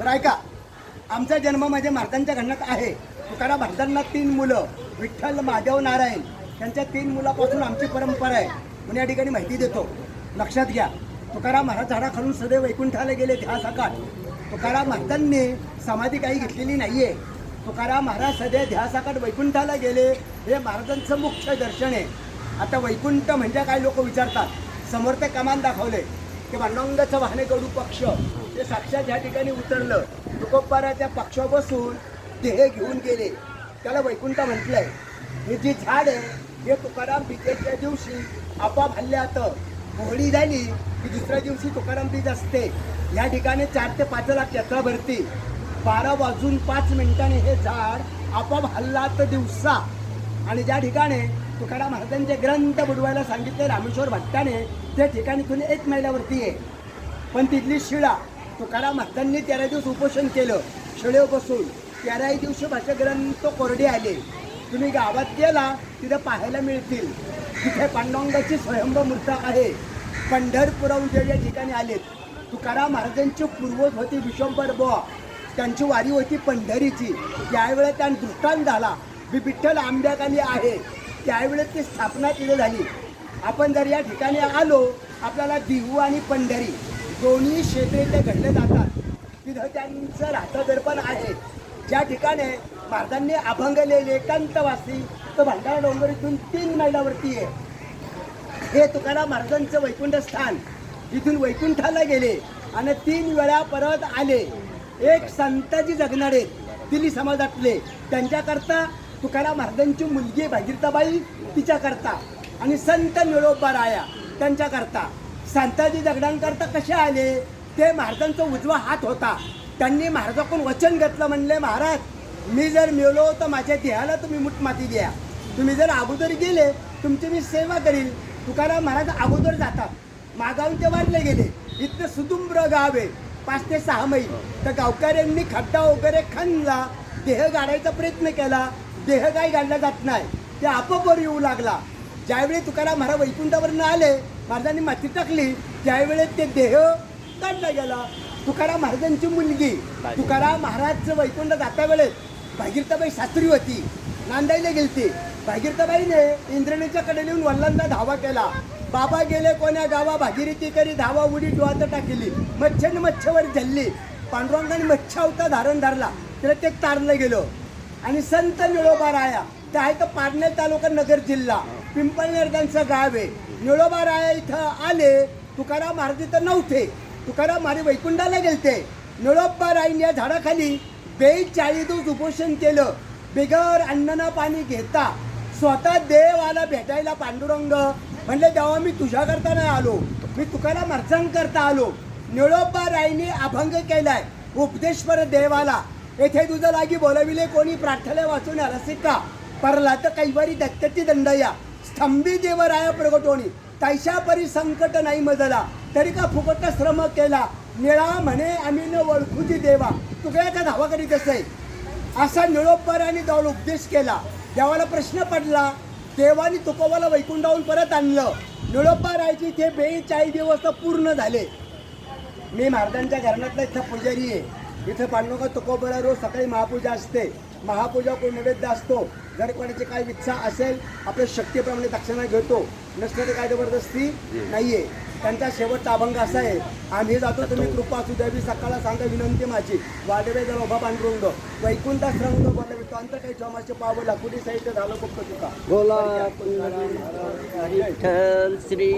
तर ऐका. आमचा जन्म माझ्या महाराजांच्या घडण्यात आहे. तुकाराम महाराजांना तीन मुलं विठ्ठल माधव नारायण. त्यांच्या तीन मुलापासून आमची परंपरा आहे. म्हणून या ठिकाणी माहिती देतो. लक्षात घ्या. तुकाराम महाराज झाडाखालून सदैव वैकुंठाला गेले त्या सकाळ तुकाराम महाराजांनी समाधी काही घेतलेली नाही आहे तुकाराम महाराज सध्या ध्यासाकट वैकुंठाला गेले. हे महाराजांचं मुख्य दर्शन आहे. आता वैकुंठ म्हणजे काय लोक विचारतात. समोर ते कमान दाखवले. की भांडवंगाचं वाहने करू पक्ष. ते साक्षात ह्या ठिकाणी उतरलं. तुकोबाराच्या पक्षा बसून देह घेऊन गेले. त्याला वैकुंठ म्हटलंय हे जे झाड आहे हे तुकाराम बीजेच्या दिवशी आपाप हल्ल्यात होळी झाली की दुसऱ्या दिवशी तुकाराम बीज असते. या ठिकाणी चार ते पाच लाख यात्रा भरती. बारा वाजून पाच मिनिटांनी हे झाड आपाप हल्लात दिवसा. आणि ज्या ठिकाणी तुकाराम महाराजांचे ग्रंथ बुडवायला सांगितले रामेश्वर भट्टाने त्या ठिकाणी तुम्ही एक मैलावरती आहे पण तिथली शिळा तुकाराम महाराजांनी तेरा दिवस उपोषण केलं. शेळेव बसून तेराही दिवशी भाषा ग्रंथ कोरडे आले. तुम्ही गावात गेला तिथं पाहायला मिळतील. तिथे पांडुरंगाची स्वयंभ मूर्त आहे. पंढरपुराहून जे या ठिकाणी आलेत. तुकाराम महाराजांची पूर्वज होती विश्वंभर बुवा. त्यांची वारी होती पंढरीची. त्यावेळेला त्या दृष्टांत झाला मी विठ्ठल आंब्याखाली आहे. त्यावेळेस ती स्थापना तिथे झाली. आपण जर या ठिकाणी आलो आपल्याला दिहू आणि पंढरी. दोन्ही क्षेत्रे ते घडले जातात. तिथं त्यांचं राहतं दर्पण आहे. ज्या ठिकाणी महाराजांनी अभंगलेले एकांतवासी तो भंडारा डोंगर इथून तीन मैलावरती आहे. हे तुकाराम महाराजांचं वैकुंठ स्थान इथून वैकुंठाला गेले आणि तीन वेळा परत आले. एक संताजी जगणारे दिली समाजातले. त्यांच्याकरता तुकाराम महाराजांची मुलगी भागीरताबाई तिच्याकरता आणि संत निळोबा राया त्यांच्याकरता. संताजी दगडांकरता कसे आले? ते महाराजांचा उजवा हात होता. त्यांनी महाराजाकडून वचन घेतलं म्हणले महाराज मी जर मिळलो तर माझ्या देहाला तुम्ही मुठ माती द्या. तुम्ही जर अगोदर गेले तुमची मी सेवा करील तुकाराम महाराज अगोदर जातात. मागाहून ते वाढले गेले. इथं सुदुंब्र गाव आहे. पाच ते सहा मैल. तर गावकऱ्यांनी खड्डा वगैरे खणला. देह गाडायचा प्रयत्न केला. देह काही गाडला जात नाही. ते आपोपर येऊ लागला. ज्यावेळी तुकाराम महाराज वैकुंठावरनं आले महाराजांनी माती टाकली त्यावेळेस ते देह काढला गेला तुकाराम महाराजांची मुलगी तुकाराम महाराजचं वैकुंठ जाता वेळेस भागीरथाबाई सासरी होती नांदायला गेलते. भागीरथाबाईने इंद्रणीच्या कडे येऊन वल्लांना धावा केला. बाबा गेले कोण्या गावा भागीरथी करी धावा उडी डोळ्यात टाकली. मच्छन मच्छवर झल्ली पांडुरंगाने मच्छा होता धारण धरला. त्याला ते तारलं गेलं. आणि संत निळोबा राया ते आहे तर पारनेर तालुका नगर जिल्हा. पिंपळनेर त्यांचं गाव आहे. निळोबा राया इथं आले तुकाराम महाराज इथं नव्हते. तुकाराम महाराज वैकुंठाला गेलते. निळोबा राईन या झाडाखाली बेचाळीस दिवस उपोषण केलं. बिगर अन्नना पाणी घेता. स्वतः देव आला भेटायला पांडुरंग म्हणले देवा मी तुझ्याकरता नाही आलो. मी तुकाराम महाराजांकरता आलो. निळोबा राईने अभंग केलाय उपदेशपर देवाला. येथे तुझं लागी बोलविले कोणी प्रार्थना वाचून रसिका परला तर कैवारी दत्तती दंडया. स्तंभी देवराया प्रगटोणी तैशा परी संकट नाही मजला. तरी का फुकट श्रम केला? निळा म्हणे आम्ही न ओळखुची देवा. तुकड्याचा धावा करीत असे असा निळोपराने जाऊन उपदेश केला. देवाला प्रश्न पडला देवाने तुकोबाला वैकुंठावून परत आणलं. निळोपा राहायचे ते बेचाळीस दिवस पूर्ण झाले. मी महाराजांच्या घराण्यातला इथं पुजारी आहे. इथं पांडुरंग तुकोबरा रोज सकाळी महापूजा असते. महापूजा कोण नैवेद्य असतो? जर कोणाची काही इच्छा असेल आपल्या शक्तीप्रमाणे दक्षिणा घेतो. नसलं तर काय जबरदस्ती नाहीये. त्यांचा शेवटचा अभंग असा आहे आम्ही जातो तुम्ही कृपा सुद्यावी सकाळला सांगा विनंती माझी. वाढवे जर उभा पांडुरंग वैकुंठा श्रंग बोलला तो अंतर काही चोमाचे पावला कुठे साहित्य झालं फक्त तुका? बोला श्री